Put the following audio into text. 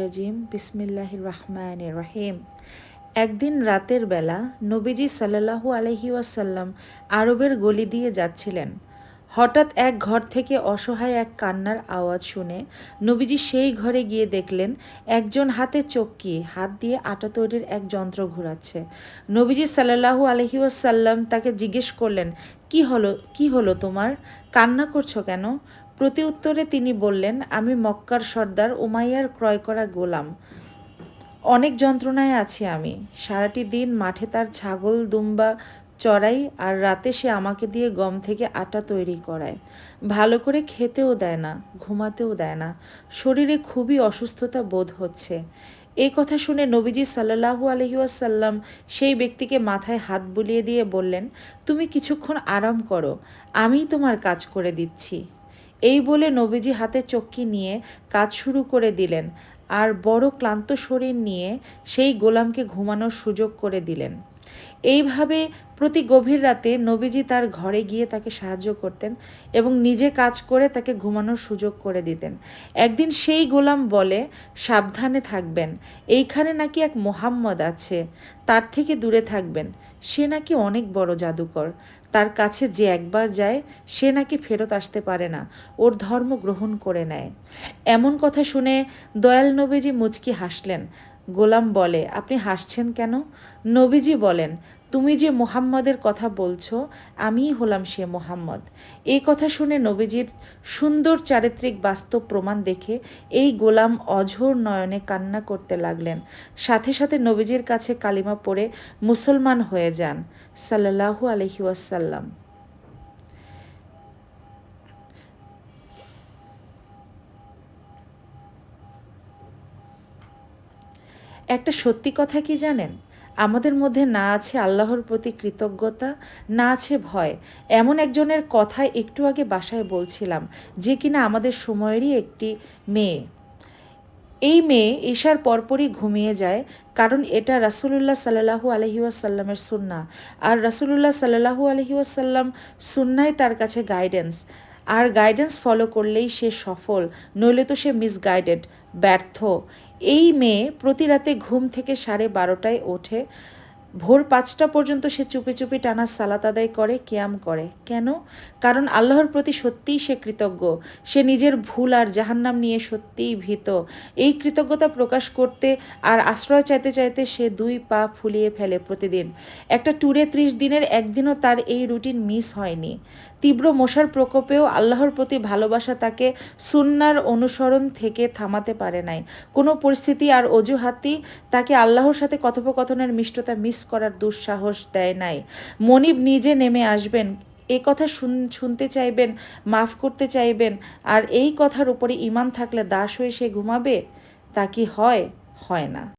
রাজিম, বিসমিল্লাহির রহমানির রহিম। একদিন রাতের বেলা নবীজি সাল্লাল্লাহু আলহি ওয়াসাল্লাম আরবের গলি দিয়ে যাচ্ছিলেন। হঠাৎ এক ঘর থেকে অসহায় এক কান্নার আওয়াজ শুনে নবীজি সেই ঘরে গিয়ে দেখলেন, একজন হাতে চক্কি, হাত দিয়ে আটা তৈরির এক যন্ত্র ঘোরাচ্ছে। নবীজি সাল্লাল্লাহু আলহি ওয়াসাল্লাম তাকে জিজ্ঞেস করলেন, কি হলো কি হলো তোমার? কান্না করছ কেন? প্রতি উত্তরে তিনি বললেন, আমি মক্কার সর্দার উমাইয়ার ক্রয় করা গোলাম। অনেক যন্ত্রণায় আছি আমি। সারাটি দিন মাঠে তার ছাগল, দুম্বা চড়াই আর রাতে সে আমাকে দিয়ে গম থেকে আটা তৈরি করায়। ভালো করে খেতেও দেয় না, ঘুমাতেও দেয় না। শরীরে খুবই অসুস্থতা বোধ হচ্ছে। এই কথা শুনে নবীজি সাল্লাহু আলহিউসাল্লাম সেই ব্যক্তিকে মাথায় হাত বুলিয়ে দিয়ে বললেন, তুমি কিছুক্ষণ আরাম করো, আমিই তোমার কাজ করে দিচ্ছি। এই বলে নবীজি হাতে চক্কি নিয়ে কাজ শুরু করে দিলেন আর বড় ক্লান্ত শরীর নিয়ে সেই গোলামকে ঘুমানোর সুযোগ করে দিলেন। এইভাবে প্রতি গভীর রাতে নবীজি তার ঘরে গিয়ে তাকে সাহায্য করতেন এবং নিজে কাজ করে তাকে ঘুমানোর সুযোগ করে দিতেন। একদিন সেই গোলাম বলে, সাবধানে থাকবেন, এইখানে নাকি এক মোহাম্মদ আছে, তার থেকে দূরে থাকবেন, সে নাকি অনেক বড় জাদুকর তার কাছে যে একবার যায়, সে নাকি ফেরত আসতে পারে না। ওর ধর্ম গ্রহণ করে নেয়। এমন কথা শুনে দয়াল নবীজি মুচকি হাসলেন। গোলাম বলে, আপনি হাসছেন কেন? নবীজি বলেন তুমি যে মোহাম্মদের কথা বলছো, আমিই হলাম সে মোহাম্মদ। এই কথা শুনে নবীজির সুন্দর চারিত্রিক বাস্তব প্রমাণ দেখে এই গোলাম অঝোর নয়নে কান্না করতে লাগলেন। সাথে সাথে নবীজির কাছে কালিমা পড়ে মুসলমান হয়ে যান। সাল্লাহু আলহি ওয়াসাল্লাম। একটা সত্যি কথা কি জানেন? আমাদের মধ্যে না আছে আল্লাহর প্রতি কৃতজ্ঞতা, না আছে ভয়। এমন একজনের কথা একটু আগে বাসায় বলছিলাম, যে কিনা আমাদের সময়েরই একটি মেয়ে। এই মেয়ে ঈশার পরপরই ঘুমিয়ে যায়, কারণ এটা রাসুলুল্লাহ সাল্লাহু আলহিউসাল্লামের সুন্না। আর রাসুলুল্লাহ সাল্লাহু আলহিউসাল্লাম সুন্নাই তার কাছে গাইডেন্স আর গাইডেন্স ফলো করলেই সে সফল, নইলে তো সে মিসগাইডেড ব্যর্থ। এই মেয়ে প্রতি রাতে ঘুম থেকে সাড়ে বারোটায় ওঠে। ভোর পাঁচটা পর্যন্ত সে চুপি চুপি টানা সালাত আদায় করে, ক্যাম করে। কেন? কারণ আল্লাহর প্রতি সত্যিই সে কৃতজ্ঞ। সে নিজের ভুল আর জাহান্নাম নিয়ে সত্যিই ভীত। এই কৃতজ্ঞতা প্রকাশ করতে আর আশ্রয় চাইতে চাইতে সে দুই পা ফুলিয়ে ফেলে প্রতিদিন। একটা ট্যুরে ত্রিশ দিনের একদিনও তার এই রুটিন মিস হয়নি। তীব্র মশার প্রকোপেও আল্লাহর প্রতি ভালোবাসা তাকে সুন্নার অনুসরণ থেকে থামাতে পারে নাই। কোনো পরিস্থিতি আর অজুহাতই তাকে আল্লাহর সাথে কথোপকথনের মিষ্টতা মিস করার দুঃসাহস দেয় নাই। মনিব নিজে নেমে আসবেন, এ কথা শুনতে চাইবেন, মাফ করতে চাইবেন, আর এই কথার উপরে ইমান থাকলে দাস হয়ে সে ঘুমাবে? তা কি হয়? হয় না।